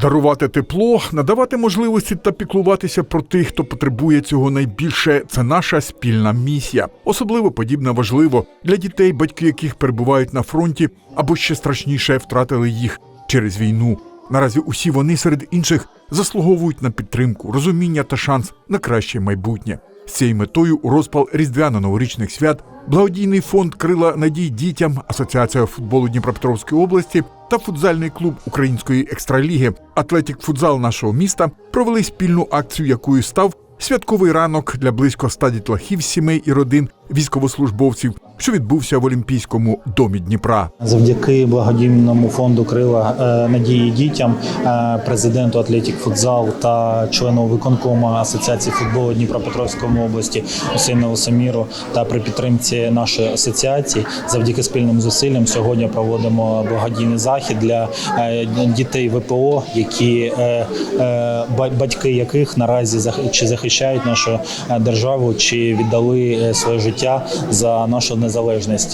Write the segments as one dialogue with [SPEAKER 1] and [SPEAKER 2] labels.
[SPEAKER 1] Дарувати тепло, надавати можливості та піклуватися про тих, хто потребує цього найбільше це наша спільна місія. Особливо подібне важливо для дітей, батьки яких перебувають на фронті або ще страшніше втратили їх через війну. Наразі усі вони серед інших заслуговують на підтримку, розуміння та шанс на краще майбутнє. Цією метою у розпал різдвяно-новорічних свят благодійний фонд Крила надій дітям, Асоціація футболу Дніпропетровської області та футзальний клуб Української екстраліги Атлетік Футзал нашого міста провели спільну акцію, якою став святковий ранок для близько ста дітлахів, сімей і родин військовослужбовців, що відбувся в Олімпійському домі Дніпра.
[SPEAKER 2] Завдяки благодійному фонду Крила е, надії дітям, е, президенту Атлетік Футзал та члену виконкому Асоціації футболу Дніпропетровської області Усейну Саміру та при підтримці нашої асоціації, завдяки спільним зусиллям, сьогодні проводимо благодійний захід для е, дітей ВПО, які батьки яких наразі чи захищають нашу державу, чи віддали своє життя за нашу незалежність.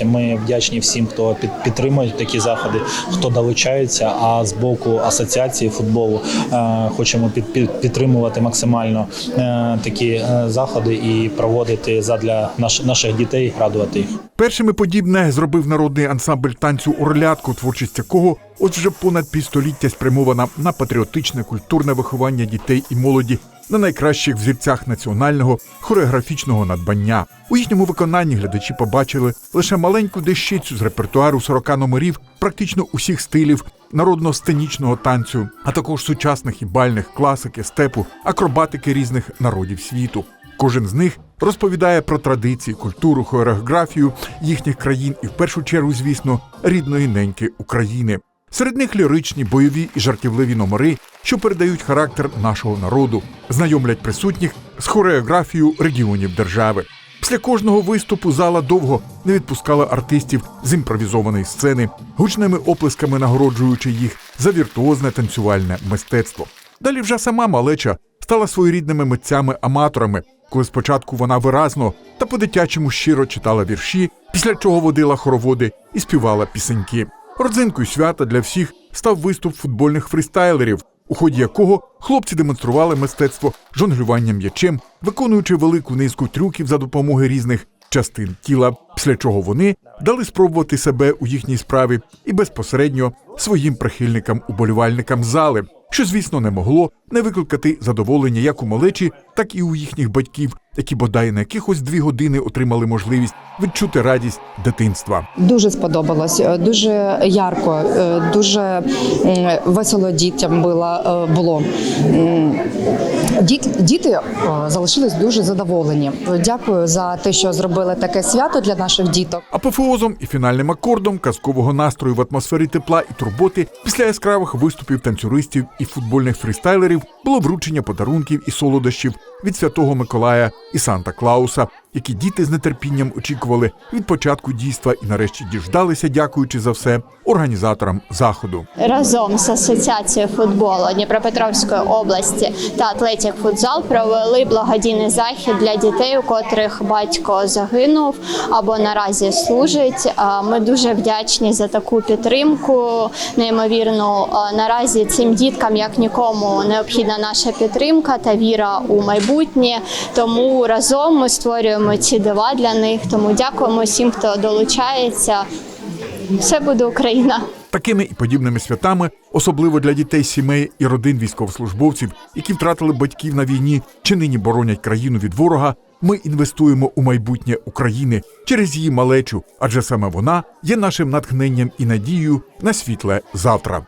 [SPEAKER 2] Ми вдячні всім, хто під, підтримує такі заходи, хто долучається. А з боку асоціації футболу е, хочемо під, під, підтримувати максимально е, такі е, заходи і проводити задля наших дітей, радувати їх.
[SPEAKER 1] Першими подібне зробив народний ансамбль танцю Орлятку, творчість якого от вже понад півстоліття спрямована на патріотичне культурне виховання дітей і молоді на найкращих взірцях національного хореографічного надбання. У їхньому виконанні глядачі побачили лише маленьку дещицю з репертуару 40 номерів практично усіх стилів народно-сценічного танцю, а також сучасних і бальних класики, степу, акробатики різних народів світу. Кожен з них розповідає про традиції, культуру, хореографію їхніх країн і в першу чергу, звісно, рідної неньки України. Серед них ліричні, бойові і жартівливі номери, що передають характер нашого народу, знайомлять присутніх з хореографією регіонів держави. Після кожного виступу зала довго не відпускала артистів з імпровізованої сцени, гучними оплесками нагороджуючи їх за віртуозне танцювальне мистецтво. Далі вже сама малеча стала своєрідними митцями-аматорами, коли спочатку вона виразно та по-дитячому щиро читала вірші, після чого водила хороводи і співала пісеньки. Родзинкою свята для всіх став виступ футбольних фрістайлерів, у ході якого хлопці демонстрували мистецтво жонглювання м'ячем, виконуючи велику низку трюків за допомогою різних частин тіла, після чого вони дали спробувати себе у їхній справі і безпосередньо своїм прихильникам-уболівальникам зали, що, звісно, не могло не викликати задоволення як у малечі, так і у їхніх батьків, які бодай на якихось дві години отримали можливість відчути радість дитинства.
[SPEAKER 3] Дуже сподобалось, е, дуже ярко, е, дуже весело дітям було. е, було. Діти залишились дуже задоволені. Дякую за те, що зробили таке свято для наших діток.
[SPEAKER 1] Апофеозом і фінальним акордом казкового настрою в атмосфері тепла і турботи після яскравих виступів танцюристів і футбольних фрістайлерів було вручення подарунків і солодощів від Святого Миколая і Санта Клауса, які діти з нетерпінням очікували від початку дійства і нарешті діждалися, дякуючи за все організаторам заходу.
[SPEAKER 4] разом з асоціацією футболу Дніпропетровської області та Атлетік Футзал провели благодійний захід для дітей, у котрих батько загинув або наразі служить. Ми дуже вдячні за таку підтримку. Неймовірно, наразі цим діткам як нікому необхідна наша підтримка та віра у майбутнє. Тому разом ми створюємо ці дива для них. Тому дякуємо всім, хто долучається. Все буде Україна.
[SPEAKER 1] Такими і подібними святами, особливо для дітей, сімей і родин військовослужбовців, які втратили батьків на війні чи нині боронять країну від ворога, ми інвестуємо у майбутнє України через її малечу, адже саме вона є нашим натхненням і надією на світле завтра.